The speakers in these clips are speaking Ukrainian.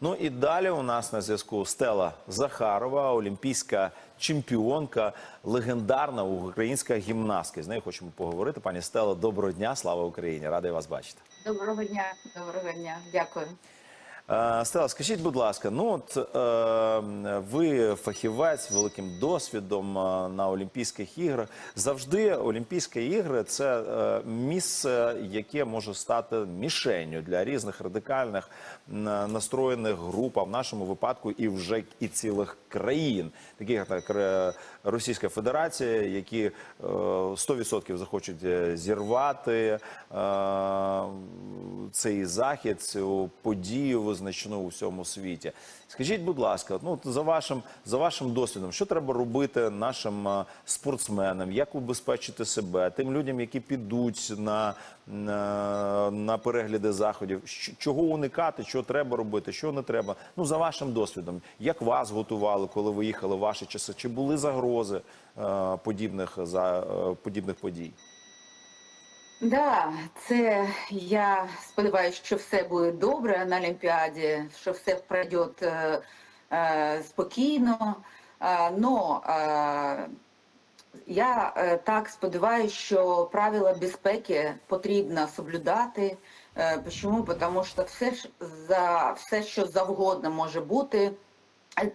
Ну і далі у нас на зв'язку Стела Захарова, олімпійська чемпіонка, легендарна українська гімнастка. З нею хочемо поговорити. Пані Стела, доброго дня, слава Україні! Радий вас бачити. Доброго дня, доброго дня, дякую. Е, Стела, скажіть, будь ласка, ну от е, ви фахівець великим досвідом е, на Олімпійських іграх. Завжди Олімпійські ігри це е, місце, яке може стати мішенню для різних радикальних настроєних груп, а в нашому випадку і вже і цілих країн, таких як Російська Федерація, які е, 100% захочуть зірвати е, цей захід, цю подію визначену у всьому світі. Скажіть, будь ласка, ну за вашим за вашим досвідом, що треба робити нашим спортсменам, як убезпечити себе, тим людям, які підуть на, на, на перегляди заходів, чого уникати, що треба робити, що не треба. Ну за вашим досвідом, як вас готували, коли ви їхали в ваші часи? Чи були загрози е, подібних за е, подібних подій? Да, це я сподіваюся, що все буде добре на Олімпіаді, що все пройде е, е, спокійно. Е, но е, я е, так сподіваюся, що правила безпеки потрібно соблюдати. Е, Чому? Тому що все за все, що завгодно може бути.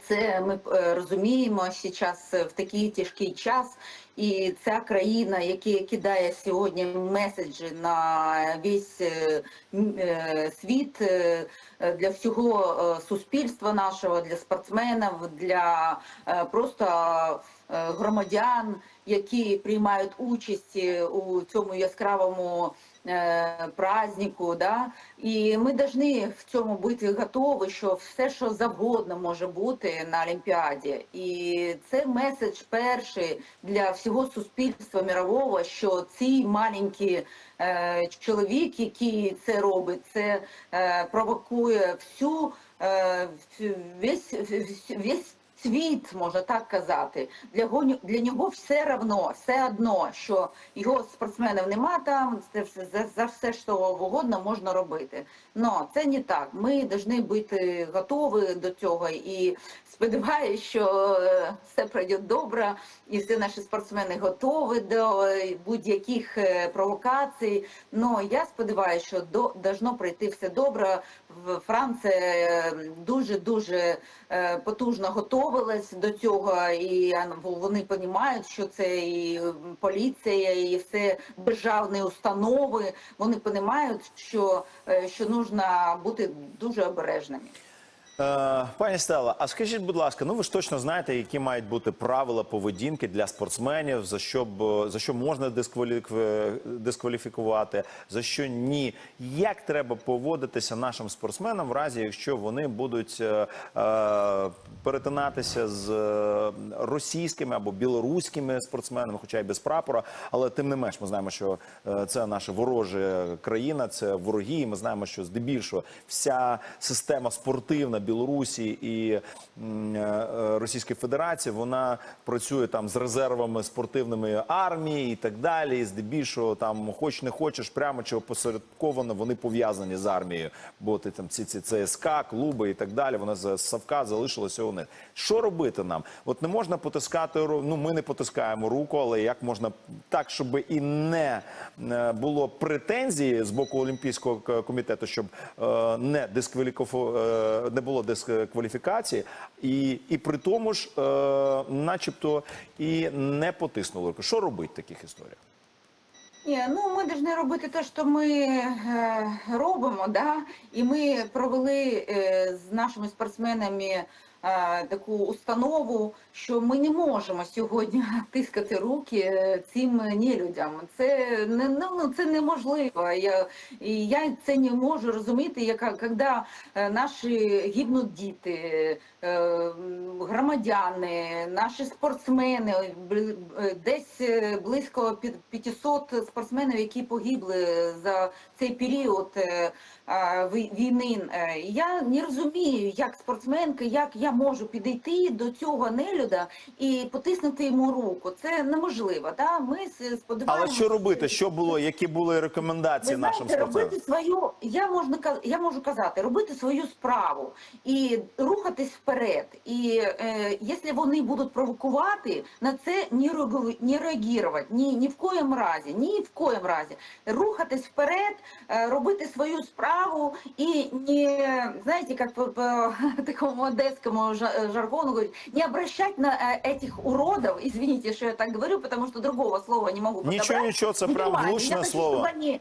Це ми е, розуміємо зараз в такий тяжкий час, і ця країна, яка кидає сьогодні меседжі на весь е, е, світ е, е, для всього е, суспільства нашого, для спортсменів, для е, просто е, громадян, які приймають участь е, у цьому яскравому е, празднику, да, і ми повинні в цьому бути готові, що все, що завгодно може бути на Олімпіаді. І це меседж перший для всього суспільства мирового, що ці маленькі е, чоловік, який це робить, це е, провокує всю е, весь, весь світ, можна так казати, для для нього все равно, все одно, що його спортсменів нема там, це все, за, за все, що угодно можна робити. Но це не так. Ми повинні бути готові до цього і сподіваюся, що е, все пройде добре, і всі наші спортсмени готові до е, будь-яких е, провокацій. Но я сподіваюся, що до пройти все добре. Франція дуже дуже потужно готувалась до цього, і вони розуміють, що це і поліція, і все державні установи. Вони розуміють, що, що потрібно бути дуже обережними. Е, Пані Стелла, а скажіть, будь ласка, ну ви ж точно знаєте, які мають бути правила поведінки для спортсменів, за що б за що можна дискваліфі- дискваліфікувати, за що ні. Як треба поводитися нашим спортсменам в разі, якщо вони будуть е, е, перетинатися з е, російськими або білоруськими спортсменами, хоча й без прапора, але тим не менш, ми знаємо, що це наша ворожа країна, це вороги. і Ми знаємо, що здебільшого вся система спортивна Білорусі і е, Російської Федерації вона працює там з резервами спортивними армії і так далі. І здебільшого там, хоч не хочеш, прямо чи опосередковано вони пов'язані з армією. Бо ти там ці ці ЦСК, клуби і так далі. Вона з Савка залишилася у них. Що робити нам? От не можна потискати Ну ми не потискаємо руку, але як можна так, щоб і не е, було претензії з боку Олімпійського комітету, щоб е, не дискваліфу... е, не було дискваліфікації, і, і при тому ж, е, начебто, і не потиснули руку. Що робити в таких історіях? Ні, ну ми повинні робити те, що ми е, робимо, да? і ми провели е, з нашими спортсменами таку установу, що ми не можемо сьогодні тискати руки е, цим нелюдям. Це не ну, ну, це неможливо. Я, і я це не можу розуміти, яка коли е, наші гибнуть діти, е, громадяни, наші спортсмени, е, десь е, близько під- 500 спортсменів, які погибли за цей період. Е, війни. Е, Я не розумію, як спортсменка, як я можу підійти до цього нелюда і потиснути йому руку. Це неможливо. Да? Ми сподіваємося. Але що робити? Що було? Які були рекомендації Ви нашим знаєте, спортсменам? робити свою, я можна я можу казати, робити свою справу і рухатись вперед. І е, якщо вони будуть провокувати, на це не не реагувати, ні, ні в коєм разі, ні в коєм разі. Рухатись вперед, е, робити свою справу і не, знаєте, як по, по такому одеському жа- жаргону говорить, не обращать на е, этих уродов, извините, что я так говорю, потому что другого слова не могу Нічого, подобрать. нічого, це прям Внимание, влучне я хочу, слово. чтобы они-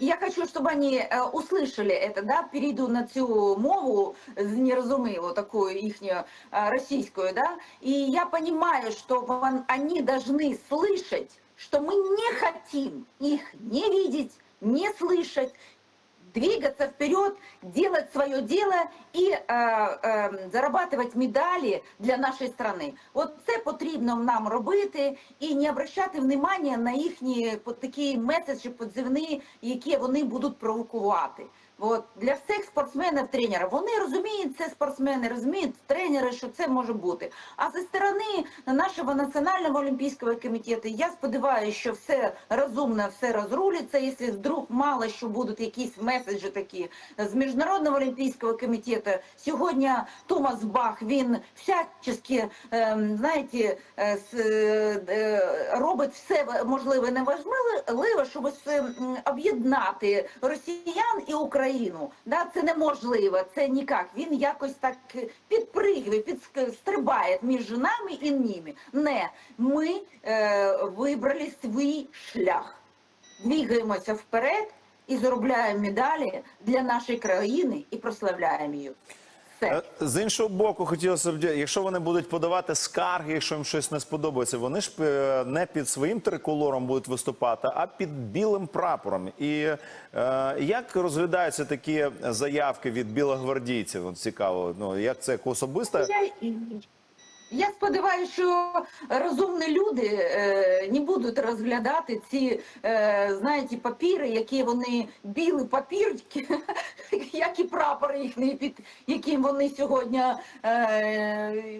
я хочу, чтобы они э, услышали это, да, перейду на цю мову нерозумілу, таку їхню э, російською, да, и я понимаю, что вон- они должны слышать, что мы не хотим их не видеть, не слышать, двигаться вперед, делать свое дело и э, э, зарабатывать медалі для нашої страни. От це потрібно нам робити і не обращати внимання на їхні от такі меседжі подзивні, які вони будуть провокувати. От для всіх спортсменів, тренерів, вони розуміють це спортсмени, розуміють тренери, що це може бути. А зі сторони нашого національного олімпійського комітету я сподіваюся, що все розумно, все розрулиться. Якщо вдруг мало що будуть якісь меседжі такі з міжнародного олімпійського комітету. Сьогодні Томас Бах він всячески, ем, знаєте, е, е, е, робить все можливе і неможливе, щоб об'єднати росіян і Україну. Да, це неможливо, це ніяк. Він якось так підпригує, підстрибає між нами і ними. Не, ми е, вибрали свій шлях. Двігаємося вперед і заробляємо медалі для нашої країни і прославляємо її. Все. Е, З іншого боку, хотілося б, якщо вони будуть подавати скарги, якщо їм щось не сподобається, вони ж е, не під своїм триколором будуть виступати, а під білим прапором. І е, як розглядаються такі заявки від білогвардійців? От цікаво, ну як це як особисте? Я, я сподіваюся, що розумні люди е, не будуть розглядати ці, е, знаєте, папіри, які вони білі папір, як і прапор їхні, під яким вони сьогодні. Е,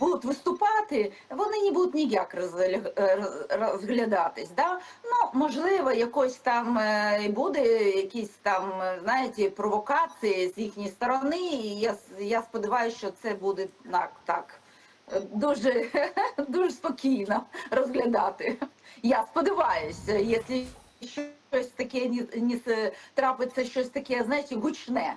Будуть виступати, вони не будуть ніяк розгля- розглядатись. Да? Ну, можливо, якось там е, буде якісь там, е, знаєте, провокації з їхньої сторони. І я, я сподіваюся, що це буде так, так е, дуже, дуже спокійно розглядати. Я сподіваюся, якщо щось таке не, не трапиться, щось таке, знаєте, гучне.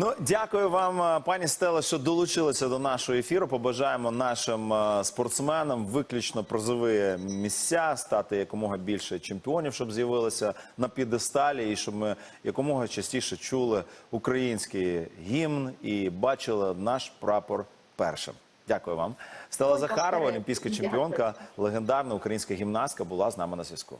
Ну, дякую вам, е, пані Стелла, що долучилися до нашого ефіру. Побажаємо нашим е, спортсменам виключно призові місця, стати якомога більше чемпіонів, щоб з'явилися на підесталі, і щоб ми якомога частіше чули український гімн і бачили наш прапор першим. Дякую вам. Стелла Ой, Захарова, олімпійська чемпіонка, легендарна українська гімнастка, була з нами на зв'язку.